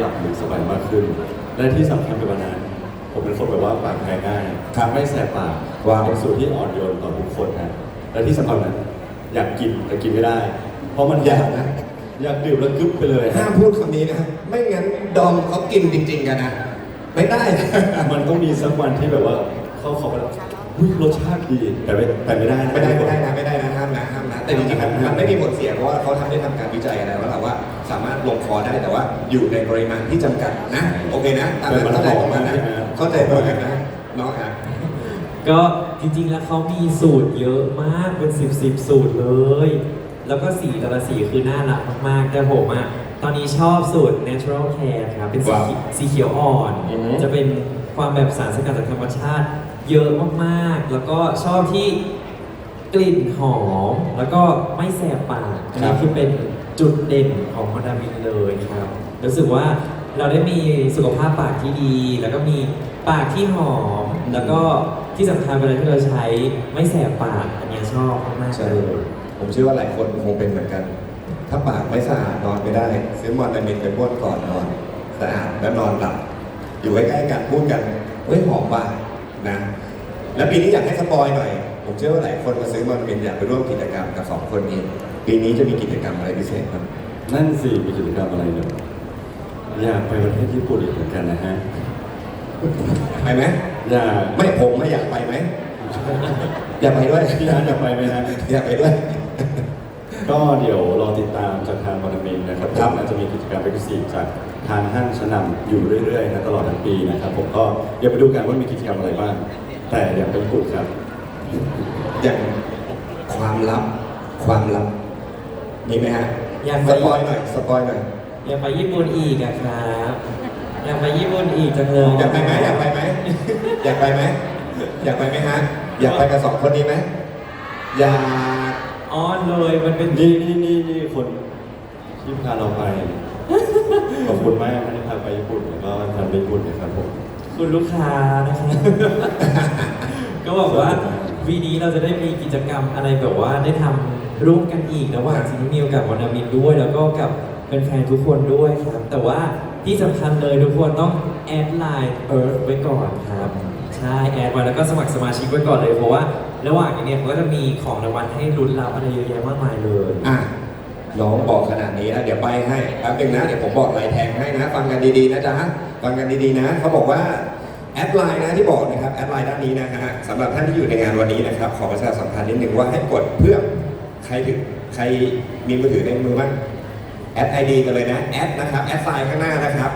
หลับลึกสบายมากขึ้น และที่สำคัญไปกว่านั้น ผมเป็นคนแบบว่าปากแพ้ง่ายครับไม่แสบปากว้าว เป็นสูตรที่อ่อนโยนต่อทุกคนนะและที่สำคัญนั้นอยากกินแต่กินไม่ได้ เพราะมันอยากนะอยากดื่มแล้วกึ๊บไปเลยห้ามพูดคำนี้นะไม่งั้นดอมเขากินจริง ๆ กันนะ ไม่ได้นะมันต้องมีสักวันที่แบบว่าเขาเขาแบบอุ๊ยรสชาติดีแต่ไม่แต่ไม่ได้นะ ไม่ได้ไม่ได้นะไม่ได้นะ แต่จริงๆมันมันไม่มีผลเสียเพราะว่าเขาทำได้ทำการวิจัยอะไรว่าเราว่าสามารถลงคอได้แต่ว่าอยู่ในปริมาณที่จำกัดนะ โอเคนะตามนั้นเข้าใจตรงกันนะเข้าใจตรงกันนะน้องอะก็จริงๆ แล้วเขามีสูตรเยอะมากเป็นสิบสิบสูตรเลย แล้วก็สีแต่ละสีคือน่ารักมากๆ แต่ผมอะตอนนี้ชอบสูตร natural care ครับเป็นสีว้าวสีเขียวอ่อน อือฮึ จะเป็นความแบบสารสกัดจากธรรมชาติ เยอะมากๆ แล้วก็ชอบที่ กลิ่นหอมแล้วก็ไม่แสบปาก อันนี้คือเป็นจุดเด่นของมาดามินเลยครับรู้สึกว่าเราได้มีสุขภาพปากที่ดี แล้วก็มีปากที่หอม แล้วก็ที่สำคัญเวลาที่เราใช้ไม่แสบปาก อันเนี้ยชอบมากๆใช่เลยผมเชื่อว่าหลายคนคงเป็นเหมือนกัน ถ้าปากไม่สะอาดนอนไม่ได้ ซื้อมอนดามินไปบ้วนก่อนนอนสะอาดแล้วนอนหลับอยู่ใกล้ๆกันพูดกันเฮ้ยหอมป่ะนะ แล้วปีนี้อยากให้สปอยหน่อย ผมเชื่อว่าหลายคนมาซื้อมอนดามินอยากไปร่วมกิจกรรมกับสองคนนี้ปีนี้จะมีกิจกรรมอะไรพิเศษครับนั่นสิมีกิจกรรมอะไรเนี่ยอยากไปประเทศญี่ปุ่นอีกเหมือนกันนะฮะไปไหมอยากไม่ผมไม่อยากไปไหมอยากไปด้วยพี่อาร์ตอยากไปไหมฮะอยากไปด้วย ก็เดี๋ยวรอติดตามจากทางบอลมินนะครับครับน่าจะมีกิจกรรมเอ็กซ์คลูซีฟจากทางห้างชั้นนำอยู่เรื่อยๆนะตลอดทั้งปีนะครับ ผมก็เดี๋ยวไปดูกันว่ามีกิจกรรมอะไรบ้างแต่อยากไปญี่ปุ่นครับ อย่างความลับ ความลับมีไหมฮะอยากไป สปอยหน่อยสปอยหน่อยอยากไปญี่ปุ่นอีกอะครับอยากไปญี่ปุ่นอีกจังเลยอยากไปไหมอยากไปไหม อยากไปไหมอยากไปไหมฮะอยากไปกับสองคนนี้ไหมอยาก อ้อนเลยมันเป็นนี่นี่นี่นี่คนที่พาเราไป ขอบคุณมากนะที่พาไปญี่ปุ่นแล้วก็ทำไปญี่ปุ่นนะครับผม คุณลูกค้านะครับ ก็บอกว่า วีนี้เราจะได้มีกิจกรรมอะไรแบบว่าได้ทำร่วมกันอีกระหว่างซีนิมิวกับวานามินด้วย แล้วก็กับแฟนๆทุกคนด้วยครับ แต่ว่าที่สำคัญเลยทุกคนต้องแอดไลน์เอิร์ธไว้ก่อนครับใช่แอดไว้แล้วก็สมัครสมาชิกไว้ก่อนเลยเพราะว่าระหว่างนี้เนี่ยเขาก็จะมีของรางวัลให้ลุ้นรับอะไรเยอะแยะมากมายเลย อะน้องบอกขนาดนี้แล้วเดี๋ยวไปให้แป๊บนึงนะ เดี๋ยวผมบอกลายแทงให้นะ ฟังกันดีๆนะจ๊ะฟังกันดีๆนะ เขาบอกว่า แอดไลน์นะที่บอกนะครับแอดไลน์ด้านนี้นะฮะสำหรับท่านที่อยู่ในงานวันนี้นะครับ ขอประชาสัมพันธ์นิดนึงว่าให้กดเพื่อใครถึงใครมีมือถือในมือบ้างแอดไอดีกันเลยนะแอดนะครับแอดไลน์ข้างหน้านะครับ